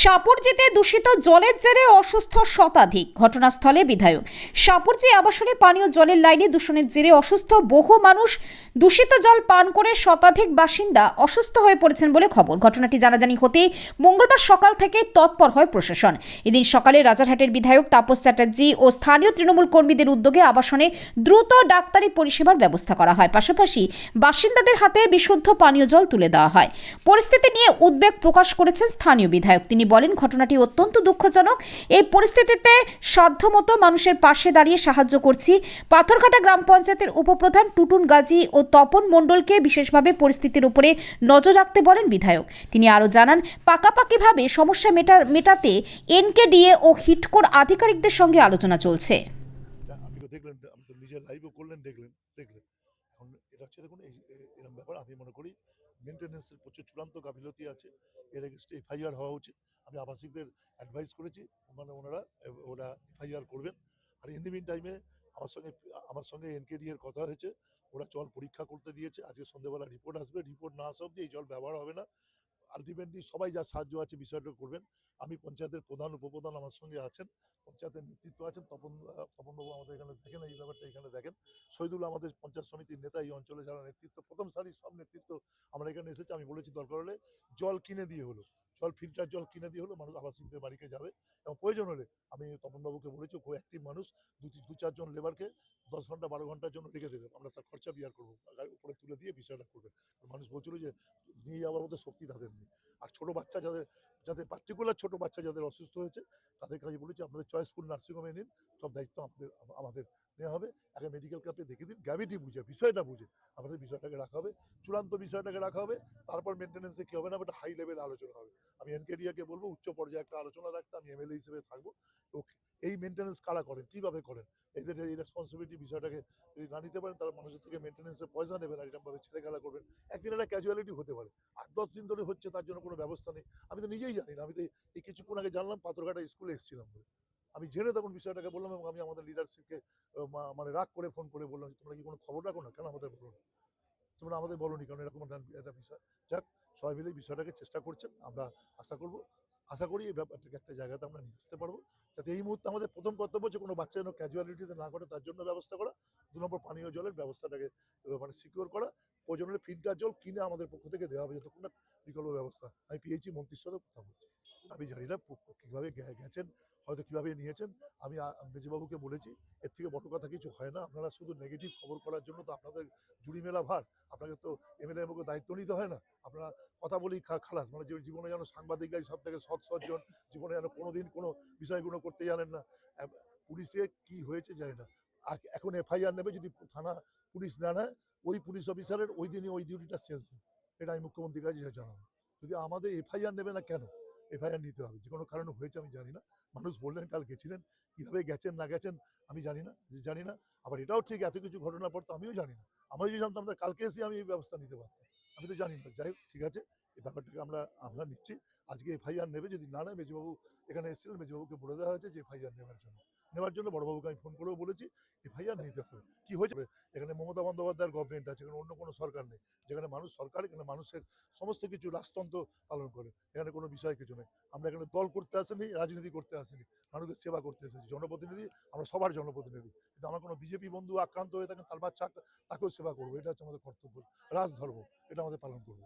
সাপুরজিতে দূষিত জলের জেরে অসুস্থ শতাধিক ঘটনাস্থলে বিধায়ক। সাপুরজি আবাসনে পানীয় জলের লাইনে দূষণের জেরে অসুস্থ বহু মানুষ, দূষিত জল পান করে শতাধিক বাসিন্দা অসুস্থ হয়ে পড়েছেন বলে খবর। ঘটনাটি জানাজানি হতেই মঙ্গলবার সকাল থেকে তৎপর হয় প্রশাসন। এদিন সকালে রাজারহাটের বিধায়ক তাপস চ্যাটার্জি ও স্থানীয় তৃণমূল কর্মীদের উদ্যোগে আবাসনে দ্রুত ডাক্তারি পরিষেবার ব্যবস্থা করা হয়। পাশাপাশি বাসিন্দাদের হাতে বিশুদ্ধ পানীয় জল তুলে দেওয়া হয়। পরিস্থিতি নিয়ে উদ্বেগ প্রকাশ করেছেন স্থানীয় বিধায়ক। তিনি বলেন, ঘটনাটি অত্যন্ত দুঃখজনক। এই পরিস্থিতিতে সাধ্যমতো মানুষের পাশে দাঁড়িয়ে সাহায্য করছি। পাথরঘাটা গ্রাম পঞ্চায়েতের উপপ্রধান টুটুন গাজী ও তপন মণ্ডলকে বিশেষভাবে পরিস্থিতির উপরে নজর রাখতে বলেন বিধায়ক। তিনি আরও জানান, পাকাপাকিভাবে সমস্যা মেটা, মেটাতে এনকেডিএ ও হিটকোর আধিকারিকদের সঙ্গে আলোচনা চলছে। দেখলেন তো এরকম ব্যাপার, আমি মনে করি মেনটেন্যান্সের প্রচুর চূড়ান্ত গাফিলতি আছে। এর এগেনস্টে এফআইআর হওয়া উচিত। আমি আবাসিকদের অ্যাডভাইস করেছি মানে ওনারা, ওরা এফআইআর করবেন। আর ইন দি টাইমে আমার সঙ্গে আমার সঙ্গে এনকেডি এর কথা হয়েছে, ওরা জল পরীক্ষা করতে দিয়েছে, আজকে সন্ধ্যেবেলা রিপোর্ট আসবে রিপোর্ট না আসা অব্দি এই জল ব্যবহার হবে না। আলটিমেটলি সবাই যা সাহায্য আছে বিষয়টা করবেন। আমি পঞ্চায়েতের প্রধান, উপপ্রধান আমার সঙ্গে আছেন, পঞ্চায়েতের নেতৃত্ব আছেন, তপন, তপনবাবু আমাদের এখানে দেখেন, এই ব্যাপারটা এখানে দেখেন। শহীদুল আমাদের পঞ্চায়েত সমিতির নেতা, এই অঞ্চলে যারা নেতৃত্ব, প্রথম সারির সব নেতৃত্ব আমরা এখানে এসেছে, আমি বলেছি দরকার হলে জল কিনে দিয়ে হলো। জল ফিল্টার জল কিনে দিয়ে হলো মানুষ আবাসিকদের বাড়িতে যাবে। এবং প্রয়োজন হলে, আমি তপনবাবুকে বলেছি, খুব অ্যাক্টিভ মানুষ। দু দু চারজন লেবারকে দশ ঘণ্টা, বারো ঘণ্টার জন্য রেখে দেবে। আমরা তার খরচা বিয়ার করব। গাড়ি উপরে তুলে দিয়ে বিষয়টা করবেন মানুষ বলছিল যে, নিয়ে যাওয়ার মধ্যে শক্তি তাদের নেই। আর ছোটো বাচ্চা যাদের যাদের পার্টিকুলার ছোট বাচ্চা যাদের অসুস্থ হয়েছে, তাদের কাছে বলেছি, আপনাদের চয়েসফুল নার্সিংহোমে নিন, সব দায়িত্ব আমাদের আমাদের নেওয়া হবে। আগে মেডিকেল ক্যাম্পে দেখে দিন গ্র্যাভিটি বুঝে, বিষয়টা বুঝে, আমাদের বিষয়টাকে রাখা হবে, চূড়ান্ত বিষয়টাকে রাখা হবে, তারপর মেনটেন্যান্সে কী হবে না ওটা হাই লেভেল আলোচনা হবে। আমি এনকেডিয়াকে বলব, উচ্চ পর্যায়ে একটা আলোচনা রাখতে আমি এমএলএ হিসেবে থাকব। তো এই মেনটেন্যান্স কারা করেন, কীভাবে করেন? এদের এই রেসপন্সিবিলিটি বিষয়টাকে যদি না নিতে পারেন তারা মানুষের থেকে মেনটেন্যান্সের পয়সা নেবেন আর এরকমভাবে ছেলে খেলা করবেন। একদিন একটা ক্যাজুয়ালিটি হতে পারে, আট, দশ দিন ধরে হচ্ছে, তার জন্য কোনো ব্যবস্থা নেই। আমি তো নিজেই জানি না। আমি তো এই কিছুক্ষণ আগে জানলাম পাথরঘাটা স্কুলে এসেছিলাম বলে। আমি জেনে তখন বিষয়টাকে বললাম এবং আমি আমাদের লিডারশিপকে মানে রাগ করে ফোন করে বললাম তোমরা কি কোনো খবর রাখো না? কেন আমাদের বলো না? তোমরা আমাদের বলো নি, কারণ এরকম একটা বিষয়। যাক সবাই মিলে বিষয়টাকে চেষ্টা করছেন আমরা আশা করব, আশা করি এই ব্যাপারটাকে একটা জায়গাতে আমরা নিয়ে আসতে পারব। যাতে এই মুহূর্তে আমাদের প্রথম কর্তব্য যে কোনো বাচ্চা যেন ক্যাজুয়ালিটিতে না করে তার জন্য ব্যবস্থা করা, দু নম্বর পানীয় জলের ব্যবস্থাটাকে মানে সিকিউর করা, প্রয়োজন হলে ফিল্টার জল কিনে আমাদের পক্ষ থেকে দেওয়া হবে, যতক্ষণ না বিকল্প ব্যবস্থা। আমি পিএইচি মন্ত্রীর সাথে কথা বলছি। আমি জানি না কীভাবে গেছেন, হয়তো কীভাবে নিয়েছেন। আমি মেজবাবুকে বলেছি, এর থেকে বড় কথা কিছু হয় না। আপনারা শুধু নেগেটিভ খবর করার জন্য তো আপনাদের জুড়ি মেলা ভার। আপনাকে তো এমএলএ মুখে দায়িত্ব নিতে হয় না। আপনারা কথা বলেই খা- খালাস মানে জীবনে যেন সাংবাদিকরাই সব থেকে সৎ সজ্জন, জীবনে যেন কোনোদিন কোনো বিষয়গুলো করতে জানেন না। পুলিশে কি হয়েছে জানি না। এখন এফআইআর নেবে যদি থানা পুলিশ না নেয়, ওই পুলিশ অফিসারের ওই দিনই ওই ডিউটিটা শেষ হবে। এটা আমি মুখ্যমন্ত্রীর কাছে জানাব। যদি আমাদের এফআইআর নেবে না কেন? এফআইআর নিতে হবে। যে কোনো কারণে হয়েছে আমি জানি না। মানুষ বললেন কাল গেছিলেন। কীভাবে গেছেন, না গেছেন, আমি জানি না জানি না। আবার এটাও ঠিক, এত কিছু ঘটনার পর তো আমিও জানি না। আমি যদি জানতাম তাহলে কালকে এসে আমি এই ব্যবস্থা নিতে পারতাম। আমি তো জানি না। যাই হোক, ঠিক আছে এই ব্যাপারটাকে আমরা আমরা নিচ্ছি। আজকে এফআইআর নেবে যদি না নেয়, মেজবাবু এখানে এসেছিলেন, মেজবাবুকে বলে দেওয়া হয়েছে যে এফআইআর নেওয়ার জন্য। নেওয়ার জন্য বড়বাবুকে আমি ফোন করেও বলেছি এফআইআর নিতে হবে। কি হয়েছে? আছে এখানে অন্য কোনো সরকার নেই। যেখানে মানুষ সরকার, এখানে মানুষের সমস্ত কিছু রাজতন্ত্র পালন করে। এখানে কোনো বিষয় কিছু নেই। আমরা এখানে দল করতে আসেনি, রাজনীতি করতে আসেনি, মানুষের সেবা করতে এসেছি। জনপ্রতিনিধি, আমরা সবার জনপ্রতিনিধি। কিন্তু আমার কোনো বিজেপি বন্ধু আক্রান্ত হয়ে থাকেন, তার বাচ্চা, তাকেও সেবা করব। এটা হচ্ছে আমাদের কর্তব্য। রাজধর্ম, এটা আমাদের পালন করব।